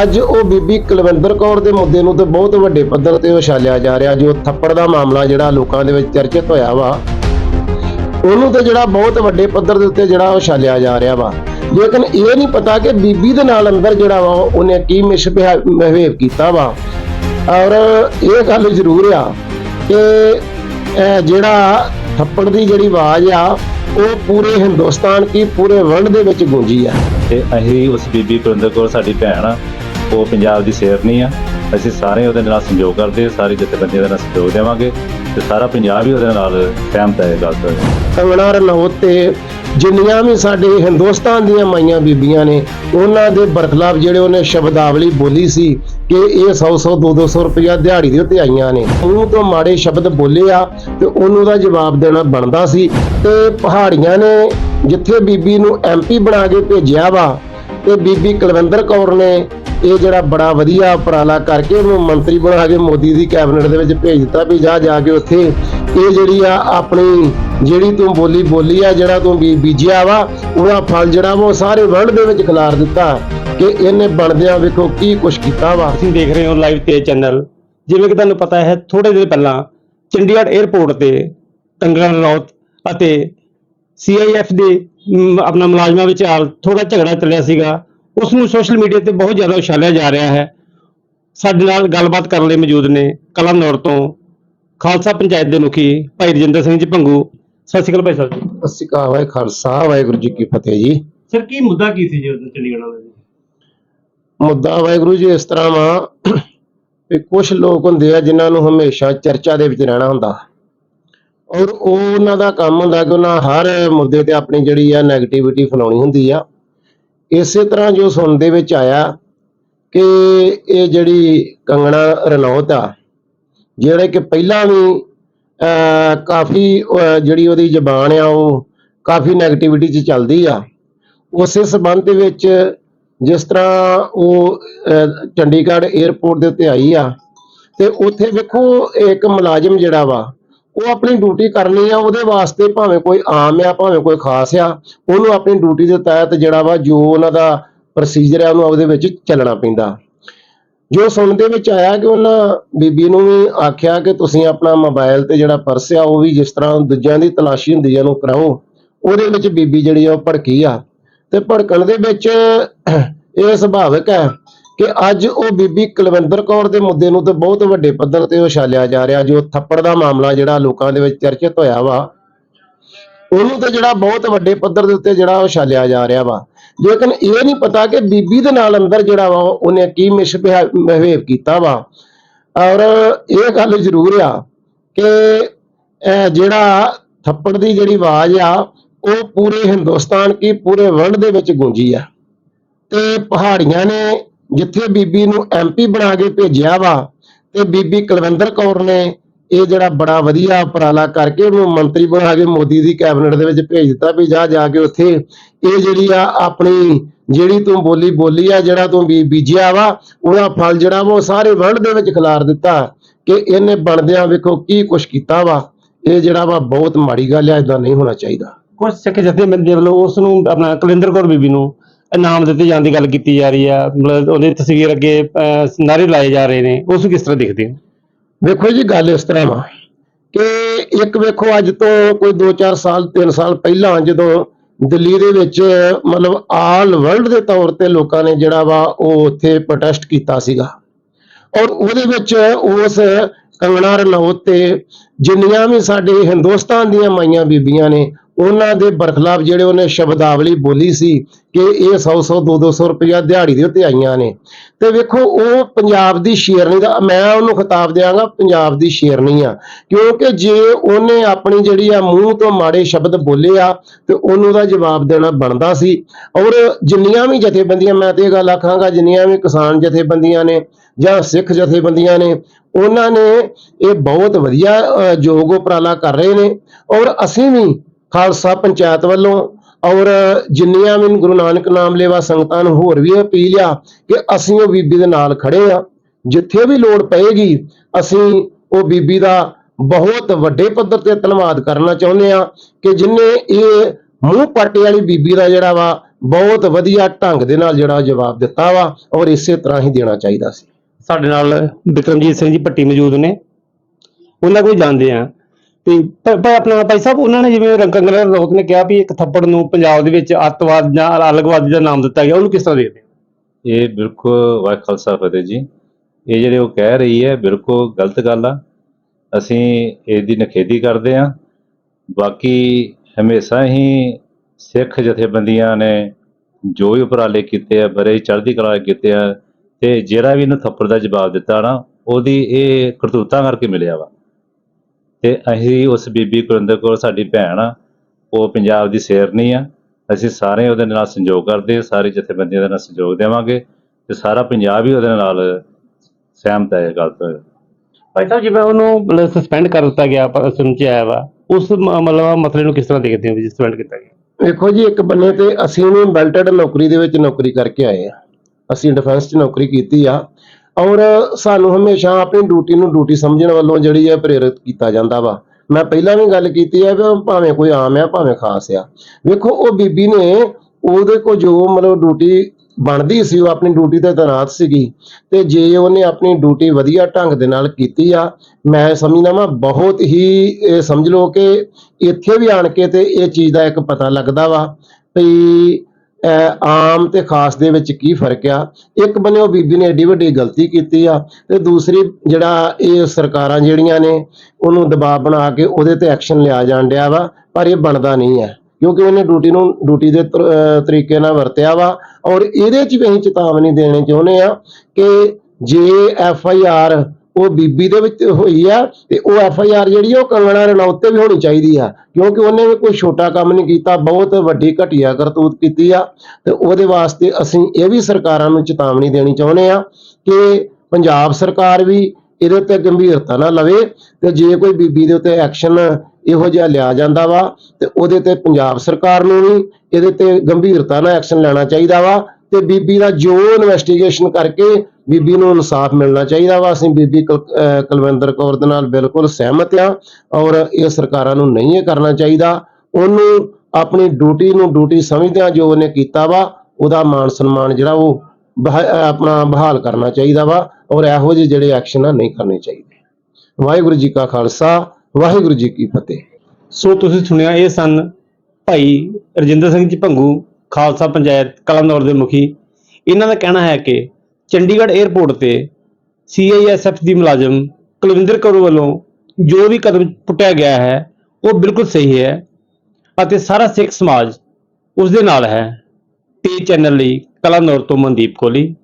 ਅੱਜ ਉਹ ਬੀਬੀ ਕੁਲਵਿੰਦਰ ਕੌਰ ਦੇ ਮੁੱਦੇ ਨੂੰ ਤੇ ਬਹੁਤ ਵੱਡੇ ਪੱਧਰ ਤੇ ਉਛਾਲਿਆ ਜਾ ਰਿਹਾ, ਜੋ ਥੱਪੜ ਦਾ ਮਾਮਲਾ ਜਿਹੜਾ ਲੋਕਾਂ ਦੇ ਵਿੱਚ ਚਰਚਿਤ ਹੋਇਆ ਵਾ, ਉਹਨੂੰ ਤੇ ਜਿਹੜਾ ਬਹੁਤ ਵੱਡੇ ਪੱਧਰ ਦੇ ਉੱਤੇ ਜਿਹੜਾ ਉਛਾਲਿਆ ਜਾ ਰਿਹਾ ਵਾ। ਲੇਕਿਨ ਇਹ ਨਹੀਂ ਪਤਾ ਕਿ ਬੀਬੀ ਦੇ ਨਾਲ ਅੰਦਰ ਜਿਹੜਾ ਵਾ, ਉਹਨੇ ਕੀ ਮਿਸਬਿਹੇਵ ਕੀਤਾ ਵਾ। ਔਰ ਇਹ ਗੱਲ ਜ਼ਰੂਰ ਆ ਕਿ ਜਿਹੜਾ ਥੱਪੜ ਦੀ ਜਿਹੜੀ ਆਵਾਜ਼ ਆ ਉਹ ਪੂਰੇ ਹਿੰਦੁਸਤਾਨ ਕੀ ਪੂਰੇ ਵਰਲਡ ਦੇ ਵਿੱਚ ਗੂੰਜੀ ਆ। ਤੇ ਅਸੀਂ ਉਸ ਬੀਬੀ ਕੁਲਿੰਦਰ ਕੌਰ ਸਾਡੀ ਭੈਣ ਆ ਉਹ ਪੰਜਾਬ ਦੀ ਸ਼ੇਰਨੀ ਆ। ਅਸੀਂ ਸਾਰੇ ਉਹਦੇ ਨਾਲ ਸੰਯੋਗ ਕਰਦੇ ਹਾਂ, ਸਾਰੇ ਜਥੇਬੰਦੀਆਂ ਦੇ ਨਾਲ ਸੰਯੋਗ ਦੇਵਾਂਗੇ ਤੇ ਸਾਰਾ ਪੰਜਾਬ ਹੀ ਉਹਦੇ ਨਾਲ ਸਹਿਮਤ ਹੈ ਗੱਲ ਤੋਂ। ਕੰਗਣਾ ਰਣੌਤ ਤੇ ਜਿੰਨੀਆਂ ਵੀ ਸਾਡੇ ਹਿੰਦੁਸਤਾਨ ਦੀਆਂ ਮਾਈਆਂ ਬੀਬੀਆਂ ਨੇ, ਉਹਨਾਂ ਦੇ ਬਰਖਲਾਫ ਜਿਹੜੇ ਉਹਨੇ ਸ਼ਬਦਾਵਲੀ ਬੋਲੀ ਸੀ ਕਿ ਇਹ 100 100 200 200 ਰੁਪਇਆ ਦਿਹਾੜੀ ਦੇ ਉੱਤੇ ਆਈਆਂ ਨੇ। ਮੂੰਹ ਤੋਂ ਮਾੜੇ ਸ਼ਬਦ ਬੋਲੇ ਆ ਤੇ ਉਹਨੂੰ ਦਾ ਜਵਾਬ ਦੇਣਾ ਬਣਦਾ ਸੀ ਤੇ ਪਹਾੜੀਆਂ ਨੇ ਜਿੱਥੇ ਬੀਬੀ ਨੂੰ ਐਮਪੀ ਬਣਾ ਕੇ ਭੇਜਿਆ ਵਾ ਤੇ ਬੀਬੀ ਕੁਲਵਿੰਦਰ ਕੌਰ ਨੇ ਇਹ ਜਿਹੜਾ ਬੜਾ ਵਧੀਆ ਉਪਰਾਲਾ ਕਰਕੇ ਉਹਨੂੰ ਮੰਤਰੀ ਬਣਾ ਕੇ ਮੋਦੀ ਦੀ ਕੈਬਨਿਟ ਦੇ ਵਿੱਚ ਭੇਜ ਦਿੱਤਾ ਵੀ ਜਾ ਜਾ ਕੇ ਉੱਥੇ ਇਹ ਜਿਹੜੀ ਆ ਆਪਣੀ ਜਿਹੜੀ ਤੂੰ ਬੋਲੀ ਬੋਲੀ ਆ, ਜਿਹੜਾ ਤੂੰ ਬੀਜਿਆ ਵਾ, ਉਹਦਾ ਫਲ ਜਿਹੜਾ ਉਹ ਸਾਰੇ ਵਰਲਡ ਦੇ ਵਿੱਚ ਖਿਲਾਰ ਦਿੱਤਾ ਕਿ ਇਹਨੇ ਬਣਦਿਆਂ ਵੇਖੋ ਕੀ ਕੁਛ ਕੀਤਾ ਵਾ। ਤੁਸੀਂ ਦੇਖ ਰਹੇ ਹੋ ਲਾਈਵ ਤੇ ਚੈਨਲ। ਜਿਵੇਂ ਕਿ ਤੁਹਾਨੂੰ ਪਤਾ ਹੈ ਥੋੜੇ ਦਿਨ ਪਹਿਲਾਂ ਚੰਡੀਗੜ੍ਹ 에ਅਰਪੋਰਟ ਤੇ ਕੰਗਣਾ ਰਣੌਤ ਅਤੇ ਸੀਆਈਐਫ ਦੇ ਆਪਣਾ ਮੁਲਾਜ਼ਮਾਂ ਵਿਚਾਰ ਥੋੜਾ ਝਗੜਾ ਚੱਲਿਆ ਸੀਗਾ। ਉਸ ਨੂੰ ਸੋਸ਼ਲ ਮੀਡੀਆ ਤੇ ਬਹੁਤ ਜ਼ਿਆਦਾ ਉਛਾਲਿਆ ਜਾ ਰਿਹਾ ਹੈ। ਸਾਡੇ ਨਾਲ ਗੱਲਬਾਤ ਕਰਨ ਲਈ ਮੌਜੂਦ ਨੇ ਕਲਮਨੌਰ ਤੋਂ ਖਾਲਸਾ ਪੰਚਾਇਤ ਦੇ ਮੁਖੀ ਭਾਈ ਰਜਿੰਦਰ ਸਿੰਘ ਜੀ ਭੰਗੂ। ਸਤਿ ਸ਼੍ਰੀ ਅਕਾਲ ਭਾਈ ਸਾਹਿਬ ਜੀ। ਅਸੀਂ ਕਹਾ ਵਾਹਿ ਖਾਲਸਾ ਵਾਹਿਗੁਰੂ ਜੀ ਕੀ ਫਤਿਹ ਜੀ। ਸਰ ਕੀ ਮੁੱਦਾ ਕੀ ਸੀ ਜੀ ਉਦੋਂ ਚੰਡੀਗੜ੍ਹ ਵਾਲੇ ਮੁੱਦਾ ਵਾਹਿਗੁਰੂ ਜੀ ਇਸ ਤਰ੍ਹਾਂ ਵਾ ਕਿ ਕੁਝ ਲੋਕ ਹੁੰਦੇ ਆ ਜਿਨ੍ਹਾਂ ਨੂੰ ਹਮੇਸ਼ਾ ਚਰਚਾ ਦੇ ਵਿੱਚ ਰਹਿਣਾ ਹੁੰਦਾ। ਔਰ ਉਹ ਉਹਨਾਂ ਦਾ ਕੰਮ ਹੁੰਦਾ ਕਿ ਉਹਨਾਂ ਹਰ ਮੁੱਦੇ ਤੇ ਆਪਣੀ ਜਿਹੜੀ ਆ 네ਗੇਟਿਵਿਟੀ ਫੈਲਾਉਣੀ ਹੁੰਦੀ ਆ। ਇਸੇ ਤਰ੍ਹਾਂ ਜੋ ਸੁਣ ਦੇ ਵਿੱਚ ਆਇਆ ਕਿ ਇਹ ਜਿਹੜੀ ਕੰਗਣਾ ਰਨੌਤ ਆ, ਜਿਹੜੇ ਕਿ ਪਹਿਲਾਂ ਵੀ ਕਾਫੀ ਜਿਹੜੀ ਉਹਦੀ ਜ਼ਬਾਨ ਆ, ਉਹ ਕਾਫੀ 네ਗੇਟਿਵਿਟੀ 'ਚ ਚੱਲਦੀ ਆ। ਉਸੇ ਸਬੰਧ ਦੇ ਵਿੱਚ ਜਿਸ ਤਰ੍ਹਾਂ ਉਹ ਚੰਡੀਗੜ੍ਹ 에ਅਰਪੋਰਟ ਦੇ ਉੱਤੇ ਆਈ ਆ, ਤੇ ਉੱਥੇ ਵੇਖੋ ਇੱਕ ਮੁਲਾਜ਼ਮ ਜਿਹੜਾ ਵਾ ਉਹ ਆਪਣੀ ਡਿਊਟੀ ਕਰਨੀ ਆ, ਉਹਦੇ ਵਾਸਤੇ ਭਾਵੇਂ ਕੋਈ ਆਮ ਆ, ਭਾਵੇਂ ਕੋਈ ਖਾਸ ਆ, ਉਹਨੂੰ ਆਪਣੀ ਡਿਊਟੀ ਦੇ ਤਹਿਤ ਜਿਹੜਾ ਵਾ ਜੋ ਉਹਨਾਂ ਦਾ ਪ੍ਰੋਸੀਜਰ ਆ, ਉਹਨੂੰ ਉਹਦੇ ਵਿੱਚ ਚੱਲਣਾ ਪੈਂਦਾ। ਜੋ ਸੁਣਨ ਦੇ ਵਿੱਚ ਆਇਆ ਕਿ ਉਹਨਾਂ ਬੀਬੀ ਨੂੰ ਵੀ ਆਖਿਆ ਕਿ ਤੁਸੀਂ ਆਪਣਾ ਮੋਬਾਈਲ ਤੇ ਜਿਹੜਾ ਪਰਸ ਆ, ਉਹ ਵੀ ਜਿਸ ਤਰ੍ਹਾਂ ਦੂਜਿਆਂ ਦੀ ਤਲਾਸ਼ੀ ਹੁੰਦੀ ਆ, ਉਹਨੂੰ ਕਰਾਓ, ਉਹਦੇ ਵਿੱਚ ਬੀਬੀ ਜਿਹੜੀ ਆ, ਉਹ ਭੜਕੀ ਆ। ਤੇ ਭੜਕਣ ਦੇ ਵਿੱਚ ਇਹ ਸੁਭਾਵਿਕ ਹੈ ਕਿ ਅੱਜ ਉਹ ਬੀਬੀ ਕੁਲਵਿੰਦਰ ਕੌਰ ਦੇ ਮੁੱਦੇ ਨੂੰ ਤੇ ਬਹੁਤ ਵੱਡੇ ਪੱਧਰ ਤੇ ਉਛਾਲਿਆ ਜਾ ਰਿਹਾ, ਜੋ ਥੱਪੜ ਦਾ ਮਾਮਲਾ ਜਿਹੜਾ ਲੋਕਾਂ ਦੇ ਵਿੱਚ ਚਰਚਿਤ ਹੋਇਆ ਵਾ, ਉਹਨੂੰ ਤੇ ਜਿਹੜਾ ਬਹੁਤ ਵੱਡੇ ਪੱਧਰ ਦੇ ਉੱਤੇ ਜਿਹੜਾ ਉਛਾਲਿਆ ਜਾ ਰਿਹਾ ਵਾ। ਲੇਕਿਨ ਇਹ ਨਹੀਂ ਪਤਾ ਕਿ ਬੀਬੀ ਦੇ ਨਾਲ ਅੰਦਰ ਜਿਹੜਾ ਵਾ, ਉਹਨੇ ਕੀ ਮਿਸਬਿਹੇਵ ਕੀਤਾ ਵਾ। ਔਰ ਇਹ ਗੱਲ ਜ਼ਰੂਰ ਆ ਕਿ ਜਿਹੜਾ ਥੱਪੜ ਦੀ ਜਿਹੜੀ ਆਵਾਜ਼ ਆ, ਉਹ ਪੂਰੇ ਹਿੰਦੁਸਤਾਨ ਕੀ ਪੂਰੇ ਵਰਲਡ ਦੇ ਵਿੱਚ ਗੂੰਜੀ ਆ। ਤੇ ਪਹਾੜੀਆਂ ਨੇ ਜਿੱਥੇ ਬੀਬੀ ਨੂੰ ਐਮਪੀ ਬਣਾ ਕੇ ਭੇਜਿਆ ਵਾ ਤੇ ਬੀਬੀ ਕੁਲਵਿੰਦਰ ਕੌਰ ਨੇ ਇਹ ਜਿਹੜਾ ਬੜਾ ਵਧੀਆ ਉਪਰਾਲਾ ਕਰਕੇ ਉਹਨੂੰ ਮੰਤਰੀ ਬਣਾ ਕੇ ਮੋਦੀ ਦੀ ਕੈਬਨਿਟ ਦੇ ਵਿੱਚ ਭੇਜ ਦਿੱਤਾ ਵੀ ਜਾ ਜਾ ਕੇ ਉੱਥੇ ਇਹ ਜਿਹੜੀ ਆ ਆਪਣੀ ਜਿਹੜੀ ਤੂੰ ਬੋਲੀ ਬੋਲੀ ਆ, ਜਿਹੜਾ ਤੂੰ ਬੀ- ਬੀਜਿਆ ਵਾ, ਉਹਦਾ ਫਲ ਜਿਹੜਾ ਵਾ ਉਹ ਸਾਰੇ ਵਰਲਡ ਦੇ ਵਿੱਚ ਖਿਲਾਰ ਦਿੱਤਾ ਕਿ ਇਹਨੇ ਬਣਦਿਆਂ ਵੇਖੋ ਕੀ ਕੁਛ ਕੀਤਾ ਵਾ। ਇਹ ਜਿਹੜਾ ਵਾ ਬਹੁਤ ਮਾੜੀ ਗੱਲ ਆ ਇਦਾਂ ਨਹੀਂ ਹੋਣਾ ਚਾਹੀਦਾ। ਕੁਝ ਸਿੱਖ ਜਥੇਬੰਦੀ ਵੱਲੋਂ ਉਸ ਨੂੰ ਆਪਣਾ ਕੁਲਿੰਦਰ ਕੌਰ ਬੀਬੀ ਨੂੰ ਇਨਾਮ ਦਿੱਤੇ ਜਾਣ ਦੀ ਗੱਲ ਕੀਤੀ ਜਾ ਰਹੀ ਆ ਮਤਲਬ ਉਹਦੀ ਤਸਵੀਰ ਅੱਗੇ ਅਹ, ਨਾਅਰੇ ਲਾਏ ਜਾ ਰਹੇ ਨੇ ਉਸ ਨੂੰ ਕਿਸ ਤਰ੍ਹਾਂ ਦੇਖਦੇ ਹੋ? ਵੇਖੋ ਜੀ ਗੱਲ ਇਸ ਤਰ੍ਹਾਂ ਵਾ ਕਿ ਇੱਕ ਵੇਖੋ ਅੱਜ ਤੋਂ ਕੋਈ 2-4 ਸਾਲ 3 ਸਾਲ ਪਹਿਲਾਂ ਜਦੋਂ ਦਿੱਲੀ ਦੇ ਵਿੱਚ ਮਤਲਬ ਆਲ ਵਰਲਡ ਦੇ ਤੌਰ ਤੇ ਲੋਕਾਂ ਨੇ ਜਿਹੜਾ ਵਾ ਉਹ ਉੱਥੇ ਪ੍ਰੋਟੈਸਟ ਕੀਤਾ ਸੀਗਾ। ਔਰ ਉਹਦੇ ਵਿੱਚ ਉਸ ਕੰਗਣਾ ਰਣੌਤ ਤੇ ਜਿੰਨੀਆਂ ਵੀ ਸਾਡੇ ਹਿੰਦੁਸਤਾਨ ਦੀਆਂ ਮਾਈਆਂ ਬੀਬੀਆਂ ਨੇ ਉਹਨਾਂ ਦੇ ਬਰਖਲਾਫ ਜਿਹੜੇ ਉਹਨੇ ਸ਼ਬਦਾਵਲੀ ਬੋਲੀ ਸੀ ਕਿ ਇਹ 100 100 200 ਰੁਪਇਆ ਦਿਹਾੜੀ ਦੇ ਉੱਤੇ ਆਈਆਂ ਨੇ। ਤੇ ਵੇਖੋ ਉਹ ਪੰਜਾਬ ਦੀ ਸ਼ੇਰਨੀ ਦਾ ਮੈਂ ਉਹਨੂੰ ਖਿਤਾਬ ਦਿਆਂਗਾ ਪੰਜਾਬ ਦੀ ਸ਼ੇਰਨੀ ਆ। ਕਿਉਂਕਿ ਜੇ ਉਹਨੇ ਆਪਣੀ ਜਿਹੜੀ ਆ ਮੂੰਹ ਤੋਂ ਮਾੜੇ ਸ਼ਬਦ ਬੋਲੇ ਆ ਤੇ ਉਹਨੂੰ ਦਾ ਜਵਾਬ ਦੇਣਾ ਬਣਦਾ ਸੀ। ਔਰ ਜਿੰਨੀਆਂ ਵੀ ਜਥੇਬੰਦੀਆਂ ਮੈਂ ਤੇ ਇਹ ਗੱਲ ਆਖਾਂਗਾ ਜਿੰਨੀਆਂ ਵੀ ਕਿਸਾਨ ਜਥੇਬੰਦੀਆਂ ਨੇ ਜਾਂ ਸਿੱਖ ਜਥੇਬੰਦੀਆਂ ਨੇ ਉਹਨਾਂ ਨੇ ਇਹ ਬਹੁਤ ਵਧੀਆ ਅ, ਯੋਗ ਉਪਰਾਲਾ ਕਰ ਰਹੇ ਨੇ। ਔਰ ਅਸੀਂ ਵੀ ਖਾਲਸਾ ਪੰਚਾਇਤ ਵੱਲੋਂ ਔਰ ਜਿੰਨੀਆਂ ਵੀ ਗੁਰੂ ਨਾਨਕ ਨਾਮ ਲੇਵਾ ਸੰਗਤਾਂ ਨੂੰ ਹੋਰ ਵੀ ਅਪੀਲ ਆ ਕਿ ਅਸੀਂ ਉਹ ਬੀਬੀ ਦੇ ਨਾਲ ਖੜੇ ਆ, ਜਿੱਥੇ ਵੀ ਲੋੜ ਪਏਗੀ, ਅਸੀਂ ਉਹ ਬੀਬੀ ਦਾ ਬਹੁਤ ਵੱਡੇ ਪੱਧਰ ਤੇ ਧੰਨਵਾਦ ਕਰਨਾ ਚਾਹੁੰਦੇ ਆ ਕਿ ਜਿਨੇ ਇਹ ਮੂੰਹ ਪਾਟੇ ਵਾਲੀ ਬੀਬੀ ਦਾ ਜਿਹੜਾ ਵਾ, ਬਹੁਤ ਵਧੀਆ ਢੰਗ ਦੇ ਨਾਲ ਜਿਹੜਾ ਜਵਾਬ ਦਿੱਤਾ ਵਾ, ਔਰ ਇਸੇ ਤਰ੍ਹਾਂ ਹੀ ਦੇਣਾ ਚਾਹੀਦਾ ਸੀ। ਸਾਡੇ ਨਾਲ ਬਿਕਰਮਜੀਤ ਸਿੰਘ ਜੀ ਭੱਟੀ ਮੌਜੂਦ ਨੇ। ਉਹਨਾਂ ਕੋਲ ਜਾਣਦੇ ਆ। ਤੇ ਪ- ਆਪਣਾ ਭਾਈ ਸਾਹਿਬ, ਉਹਨਾਂ ਨੇ ਜਿਵੇਂ ਕੰਗਨਾ ਰਣੌਤ ਨੇ ਕਿਹਾ ਵੀ ਇੱਕ ਥੱਪੜ ਨੂੰ ਪੰਜਾਬ ਦੇ ਵਿੱਚ ਅੱਤਵਾਦ ਜਾਂ ਅਲੱਗਵਾਦੀ ਦਾ ਨਾਮ ਦਿੱਤਾ ਗਿਆ, ਉਹਨੂੰ ਕਿਸ ਤਰ੍ਹਾਂ ਦੇਖਦੇ ਇਹ ਬਿਲਕੁਲ ਵਾਹਿ ਖਾਲਸਾ ਫਤਿਹ ਜੀ। ਇਹ ਜਿਹੜੇ ਉਹ ਕਹਿ ਰਹੀ ਹੈ, ਬਿਲਕੁਲ ਗਲਤ ਗੱਲ ਆ। ਅਸੀਂ ਇਹਦੀ ਨਿਖੇਧੀ ਕਰਦੇ ਆ ਬਾਕੀ ਹਮੇਸ਼ਾ ਹੀ ਸਿੱਖ ਜਥੇਬੰਦੀਆਂ ਨੇ ਜੋ ਵੀ ਉਪਰਾਲੇ ਕੀਤੇ ਆ ਬਰੇ ਹੀ ਚੜ੍ਹਦੀ ਕਲਾ ਕੀਤੇ ਆ, ਤੇ ਜਿਹੜਾ ਵੀ ਇਹਨੂੰ ਥੱਪੜ ਦਾ ਜਵਾਬ ਦਿੱਤਾ ਨਾ, ਉਹਦੀ ਇਹ ਕਰਤੂਤਾਂ ਕਰਕੇ ਮਿਲਿਆ ਵਾ। ਤੇ ਅਸੀਂ ਉਸ ਬੀਬੀ ਕੁਰਿੰਦਰ ਕੌਰ ਸਾਡੀ ਭੈਣ ਆ ਉਹ ਪੰਜਾਬ ਦੀ ਸ਼ੇਰਨੀ ਆ। ਅਸੀਂ ਸਾਰੇ ਉਹਦੇ ਨਾਲ ਸੰਯੋਗ ਕਰਦੇ ਹਾਂ, ਸਾਰੀ ਜਥੇਬੰਦੀਆਂ ਦੇ ਨਾਲ ਸੰਯੋਗ ਦੇਵਾਂਗੇ ਤੇ ਸਾਰਾ ਪੰਜਾਬ ਹੀ ਉਹਦੇ ਨਾਲ ਸਹਿਮਤ ਹੈ ਇਹ ਗੱਲ ਤੋਂ। ਭਾਈ ਸਾਹਿਬ ਜਿਵੇਂ ਉਹਨੂੰ ਸਸਪੈਂਡ ਕਰ ਦਿੱਤਾ ਗਿਆ ਪਰ ਸੁਣ ਚ ਆਇਆ ਵਾ ਉਸ ਮਤਲਬ ਮਸਲੇ ਨੂੰ ਕਿਸ ਤਰ੍ਹਾਂ ਦੇਖਦੇ ਹੋ ਵੀ ਸਸਪੈਂਡ ਕੀਤਾ ਗਿਆ? ਵੇਖੋ ਜੀ ਇੱਕ ਬੰਨੇ ਤੇ ਅਸੀਂ ਵੀ ਬੈਲਟਡ ਨੌਕਰੀ ਦੇ ਵਿੱਚ ਨੌਕਰੀ ਕਰਕੇ ਆਏ ਆ। ਅਸੀਂ ਡਿਫੈਂਸ 'ਚ ਨੌਕਰੀ ਕੀਤੀ ਆ। ਔਰ ਸਾਨੂੰ ਹਮੇਸ਼ਾ ਆਪਣੀ ਡਿਊਟੀ ਨੂੰ ਡਿਊਟੀ ਸਮਝਣ ਵੱਲੋਂ ਜਿਹੜੀ ਹੈ ਪ੍ਰੇਰਿਤ ਕੀਤਾ ਜਾਂਦਾ ਵਾ। ਮੈਂ ਪਹਿਲਾਂ ਵੀ ਗੱਲ ਕੀਤੀ ਹੈ ਵੀ ਭਾਵੇਂ ਕੋਈ ਆਮ ਆ ਭਾਵੇਂ ਖਾਸ ਆ। ਵੇਖੋ, ਉਹ ਬੀਬੀ ਨੇ ਉਹਦੇ ਕੋ ਜੋ ਮਤਲਬ ਡਿਊਟੀ ਬਣਦੀ ਸੀ, ਉਹ ਆਪਣੀ ਡਿਊਟੀ ਤੇ ਤੈਨਾਤ ਸੀਗੀ। ਤੇ ਜੇ ਉਹਨੇ ਆਪਣੀ ਡਿਊਟੀ ਵਧੀਆ ਢੰਗ ਦੇ ਨਾਲ ਕੀਤੀ ਆ, ਮੈਂ ਸਮਝਦਾ ਵਾਂ, ਬਹੁਤ ਹੀ ਸਮਝ ਲਓ ਕਿ ਇੱਥੇ ਵੀ ਆਣ ਕੇ ਤੇ ਇਹ ਚੀਜ਼ ਦਾ ਇੱਕ ਪਤਾ ਲੱਗਦਾ ਵਾ। ਵੀ ਆਮ ਤੇ ਖਾਸ ਦੇ ਵਿੱਚ ਕੀ ਫ਼ਰਕ ਆ? ਇੱਕ ਬੰਨੇ ਉਹ ਬੀਬੀ ਨੇ ਏਡੀ ਵੱਡੀ ਗਲਤੀ ਕੀਤੀ ਆ ਤੇ ਦੂਸਰੀ ਜਿਹੜਾ ਇਹ ਸਰਕਾਰਾਂ ਜਿਹੜੀਆਂ ਨੇ, ਉਹਨੂੰ ਦਬਾਅ ਬਣਾ ਕੇ ਉਹਦੇ ਤੇ ਐਕਸ਼ਨ ਲਿਆ ਜਾਣ ਡਿਆ ਵਾ, ਪਰ ਇਹ ਬਣਦਾ ਨਹੀਂ ਹੈ ਕਿਉਂਕਿ ਉਹਨੇ ਡਿਊਟੀ ਨੂੰ, ਡਿਊਟੀ ਦੇ ਤਰੀਕੇ ਨਾਲ ਵਰਤਿਆ ਵਾ ਔਰ ਇਹਦੇ 'ਚ ਵੀ ਅਸੀਂ ਚੇਤਾਵਨੀ ਦੇਣੀ ਚਾਹੁੰਦੇ ਆ ਕਿ ਜੇ ਐਫ ਆਈ ਆਰ ਉਹ ਬੀਬੀ ਦੇ ਵਿੱਚ ਹੋਈ ਆ ਤੇ ਉਹ ਐਫ ਆਈ ਆਰ ਜਿਹੜੀ ਉਹ ਕੰਗਣਾ ਰਣੌਤ ਤੇ ਵੀ ਹੋਣੀ ਚਾਹੀਦੀ ਆ। ਕਿਉਂਕਿ ਉਹਨੇ ਵੀ ਕੋਈ ਛੋਟਾ ਕੰਮ ਨਹੀਂ ਕੀਤਾ, ਬਹੁਤ ਵੱਡੀ ਘਟੀਆ ਕਰਤੂਤ ਕੀਤੀ ਆ ਤੇ ਉਹਦੇ ਵਾਸਤੇ ਅਸੀਂ ਇਹ ਵੀ ਸਰਕਾਰਾਂ ਨੂੰ ਚੇਤਾਵਨੀ ਦੇਣੀ ਚਾਹੁੰਦੇ ਆ ਕਿ ਪੰਜਾਬ ਸਰਕਾਰ ਵੀ ਇਹਦੇ ਉੱਤੇ ਗੰਭੀਰਤਾ ਨਾਲ ਲਵੇ ਤੇ ਜੇ ਕੋਈ ਬੀਬੀ ਦੇ ਉੱਤੇ ਐਕਸ਼ਨ ਇਹੋ ਜਿਹਾ ਲਿਆ ਜਾਂਦਾ ਵਾ ਤੇ ਉਹਦੇ ਤੇ ਪੰਜਾਬ ਸਰਕਾਰ ਨੂੰ ਵੀ ਇਹਦੇ ਤੇ ਗੰਭੀਰਤਾ ਨਾਲ ਐਕਸ਼ਨ ਲੈਣਾ ਚਾਹੀਦਾ ਵਾ ਤੇ ਬੀਬੀ ਦਾ ਜੋ ਇਨਵੈਸਟੀਗੇਸ਼ਨ ਕਰਕੇ ਬੀਬੀ ਨੂੰ ਇਨਸਾਫ ਮਿਲਣਾ ਚਾਹੀਦਾ ਵਾ। ਅਸੀਂ ਬੀਬੀ ਕੁਲਵਿੰਦਰ ਕੌਰ ਦੇ ਨਾਲ ਬਿਲਕੁਲ ਸਹਿਮਤ ਆ ਔਰ ਇਹ ਸਰਕਾਰਾਂ ਨੂੰ ਨਹੀਂ ਇਹ ਕਰਨਾ ਚਾਹੀਦਾ। ਉਹਨੂੰ ਆਪਣੀ ਡਿਊਟੀ ਨੂੰ ਡਿਊਟੀ ਸਮਝਦਿਆਂ ਜੋ ਉਹਨੇ ਕੀਤਾ ਵਾ, ਉਹਦਾ ਮਾਣ ਸਨਮਾਨ ਜਿਹੜਾ ਉਹ ਆਪਣਾ ਬਹਾਲ ਕਰਨਾ ਚਾਹੀਦਾ ਵਾ ਔਰ ਇਹੋ ਜਿਹੇ ਜਿਹੜੇ ਐਕਸ਼ਨ ਆ ਨਹੀਂ ਕਰਨੇ ਚਾਹੀਦੇ। ਵਾਹਿਗੁਰੂ ਜੀ ਕਾ ਖਾਲਸਾ, ਵਾਹਿਗੁਰੂ ਜੀ ਕੀ ਫਤਿਹ। ਸੋ ਤੁਸੀਂ ਸੁਣਿਆ ਇਹ ਸਨ ਭਾਈ ਰਜਿੰਦਰ ਸਿੰਘ ਜੀ ਭੰਗੂ, ਖਾਲਸਾ ਪੰਚਾਇਤ ਕਲਮਦੌਰ ਦੇ ਮੁਖੀ। ਇਹਨਾਂ ਦਾ ਕਹਿਣਾ ਹੈ ਕਿ ਚੰਡੀਗੜ੍ਹ 에ਅਰਪੋਰਟ ਤੇ ਸੀਆਈਐਸਐਫ ਦੀ ਮੁਲਾਜ਼ਮ ਕੁਲਵਿੰਦਰ ਕੌਰ ਵੱਲੋਂ ਜੋ ਵੀ ਕਦਮ ਪੁੱਟਿਆ ਗਿਆ ਹੈ, ਉਹ ਬਿਲਕੁਲ ਸਹੀ ਹੈ ਅਤੇ ਸਾਰਾ ਸਿੱਖ ਸਮਾਜ ਉਸ ਦੇ ਨਾਲ ਹੈ। ਟੀ ਚੈਨਲ ਲਈ ਕਲਾਨੌਰ ਤੋਂ ਮਨਦੀਪ ਕੋਹਲੀ।